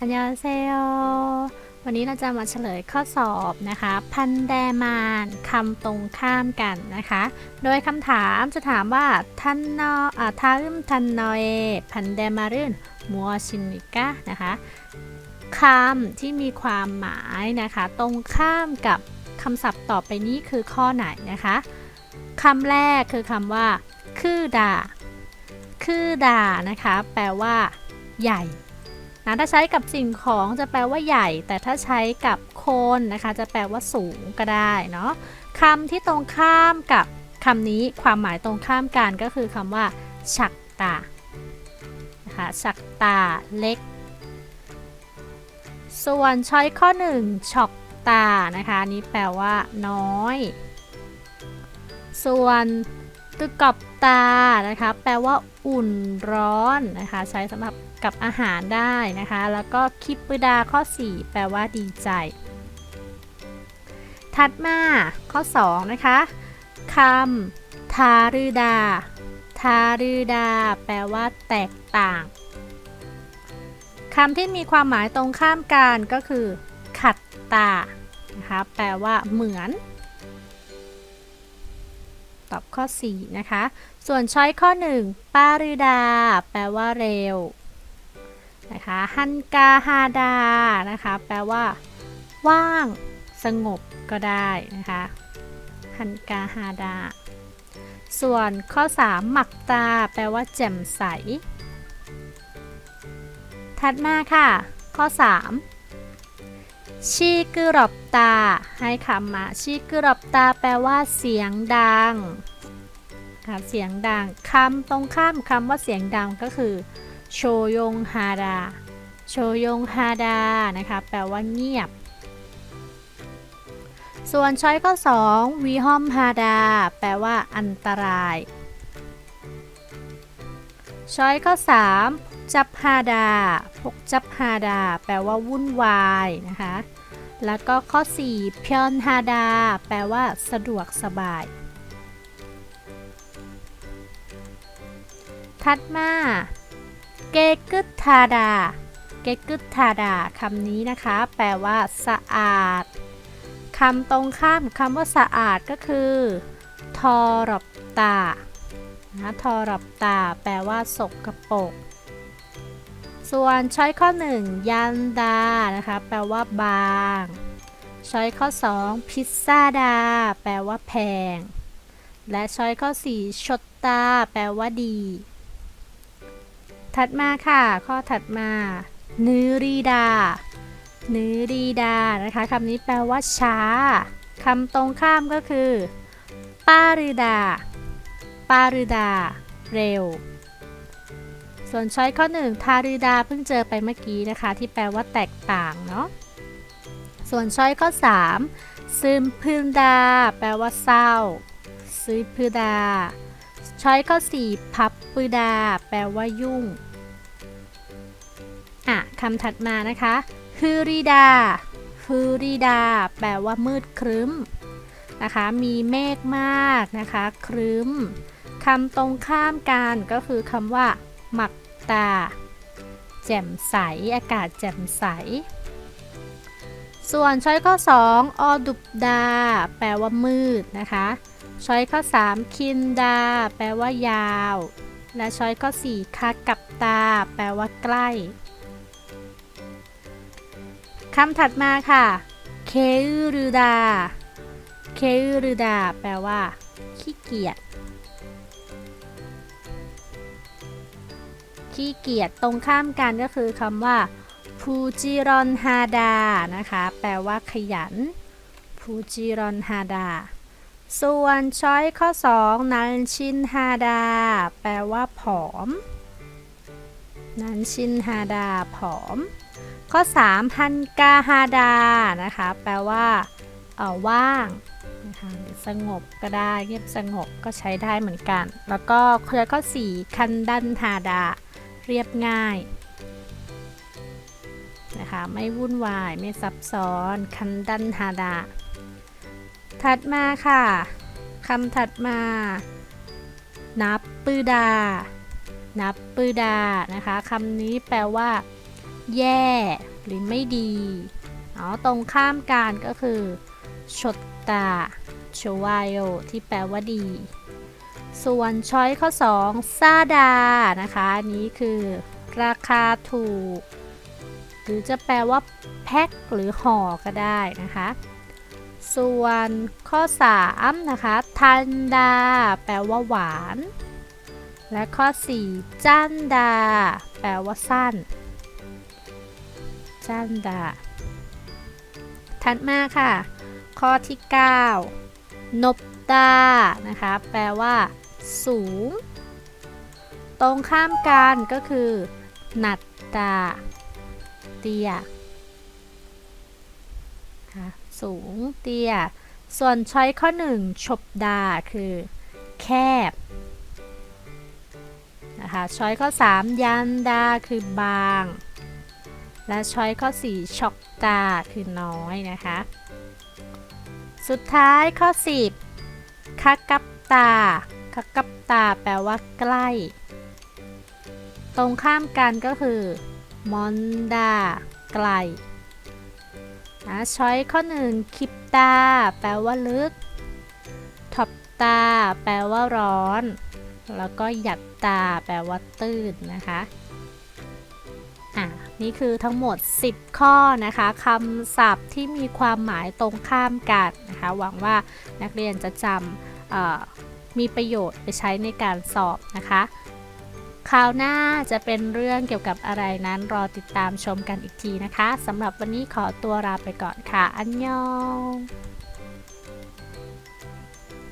อันยองเซโยวันนี้เราจะมาเฉลยข้อสอบนะคะ พันแดมานคำตรงข้ามกันนะคะ โดยคำถามจะถามว่าทันนออ่าทารึมทันนอเอพันแดมารึนมัวชินิกะนะคะคำที่มีความหมายนะคะ ตรงข้ามกับคำศัพท์ต่อไปนี้คือข้อไหนนะคะคำแรกคือคำว่า คือดาคือดานะคะ แปลว่า ใหญ่ นะถ้าใช้กับสิ่งของจะแปลว่าใหญ่ แต่ถ้าใช้กับคนนะคะ จะแปลว่าสูงก็ได้เนาะคำที่ตรงข้ามกับคำนี้ความหมายตรงข้ามกันก็คือคำว่า ฉักตานะคะฉักตาเล็ก ส่วนช้อยข้อ 1ช็อกตานะคะนี้แปลว่า น้อย ส่วนตึกกับตานะคะ แปลว่า อุ่นร้อนนะคะ ใช้สำหรับ กับอาหารได้นะคะ แล้วก็คิปปดาข้อ 4 แปลว่าดีใจ ถัดมาข้อ 2 นะคะคำทารืดา ทารืดา แปลว่าแตกต่างคำที่มีความหมายตรงข้ามกันก็คือ ขัดตา นะคะ แปลว่าเหมือน ตอบข้อ 4 นะคะ ส่วนช้อยข้อ 1 ปารืดา แปลว่าเร็ว นะคะฮันกาฮาดานะคะ แปลว่า ว่าง สงบก็ได้นะคะฮันกาฮาดา ส่วนข้อ 3 หมักตา แปลว่า แจ่มใส ถัดมาค่ะ ข้อ 3 ชีกรอบตา ให้คำมาชีกรอบตา แปลว่า เสียงดังค่ะเสียงดังคำตรงข้ามคำว่าเสียงดังก็คือ โชยงฮาดา โชยงฮาดา นะคะ แปลว่าเงียบ ส่วนช้อยข้อ2วีฮอมฮาดา แปลว่าอันตราย ช้อยข้อ 3 จับฮาดา พกจับฮาดา แปลว่าวุ่นวายนะคะ แล้วก็ข้อ 4 เพียนฮาดา แปลว่าสะดวกสบายถัดมา เกกึตทาดา เกกึตทาดาคำนี้นะคะ แปลว่า สะอาดคำตรงข้ามคำว่าสะอาดก็คือ ทอรบตานะทอรบตา แปลว่าสกปรกส่วนช้อยข้อ 1 ยันดา นะคะ แปลว่า บางช้อยข้อ 2 พิซซ่าดา แปลว่าแพง และช้อยข้อ 4ชดตา แปลว่าดี ถัดมาค่ะ ข้อถัดมานือรีดานือรีดานะคะคำนี้แปลว่าช้าคำตรงข้ามก็คือปาริดาปาริดา เร็ว ส่วนช้อยข้อ1ทาริดาเพิ่งเจอไปเมื่อกี้นะคะ ที่แปลว่าแตกต่างเนาะส่วนช้อยข้อ 3 ซึมพึนดา แปลว่าเศร้า ซึพึดาช้อยข้อ 4 พับปืดา แปลว่ายุ่ง อะคำถัดมานะคะฮืริดาฮืริดา แปลว่ามืดครึ้มนะคะ มีเมฆมากนะคะ ครึ้มคำตรงข้ามกันก็คือคำว่า หมักตา แจ่มใส อากาศแจ่มใส ส่วนช้อยข้อ 2ออดุบดา แปลว่ามืดนะคะ ช้อยข้อ 3 คินดา แปลว่ายาว และช้อยข้อ 4คากับตา แปลว่าใกล้ คำถัดมาค่ะ เคอุรุดา เคอุรุดา แปลว่า ขี้เกียจ ขี้เกียจ ตรงข้ามกันก็คือคำว่าพูจิรอนฮาดา นะคะ แปลว่าขยันพูจิรอนฮาดา ส่วนช้อยข้อ 2 นันชินฮาดา แปลว่าผอม นันชินฮาดา ผอม ข้อ 3 ฮันกาฮาดา นะคะ แปลว่าเออว่างนะคะสงบก็ได้เงียบสงบก็ใช้ได้เหมือนกัน แล้วก็ข้อ 4 คันดันฮาดา เรียบง่ายนะคะไม่วุ่นวายไม่ซับซ้อน คันดันฮาดา ถัดมาค่ะคำถัดมา นับปืดา นับปืดานะคะคำนี้แปลว่า แย่ หรือไม่ดีอ๋อตรงข้ามกันก็คือชดตาชวายโอที่แปลว่าดี ส่วนช้อยข้อ 2 ซาดา นะคะอันนี้คือราคาถูก หรือจะแปลว่าแพ็คหรือห่อก็ได้นะคะ ส่วนข้อ 3 นะคะ ทันดา แปลว่าหวาน และข้อ 4 จันดา แปลว่าสั้น จันดาถัดมาค่ะ ข้อที่ 9 นบตานะคะ แปลว่า สูง ตรงข้ามกันก็คือ หนัดตา เตียสูงเตี้ยส่วนช้อยข้อ 1 ชบดา คือ แคบนะคะช้อยข้อ 3 ยันดา คือบาง และช้อยข้อ 4 ช็อกตาคือน้อยนะคะ สุดท้ายข้อ 10คักกับตาคักกับตาแปลว่าใกล้ ตรงข้ามกันก็คือมอนดาไกลนะช้อยข้อ 1 คิปตา แปลว่าลึกท็อปตา แปลว่าร้อน แล้วก็หยัดตา แปลว่าตื้นนะคะอะ นี่คือทั้งหมด 10 ข้อนะคะคำศัพท์ที่มีความหมายตรงข้ามกันนะคะหวังว่านักเรียนจะจำมีประโยชน์ไปใช้ในการสอบนะคะคราวหน้าจะเป็นเรื่องเกี่ยวกับอะไรนั้นรอติดตามชมกันอีกทีนะคะสำหรับวันนี้ขอตัวลาไปก่อนค่ะ อันยอง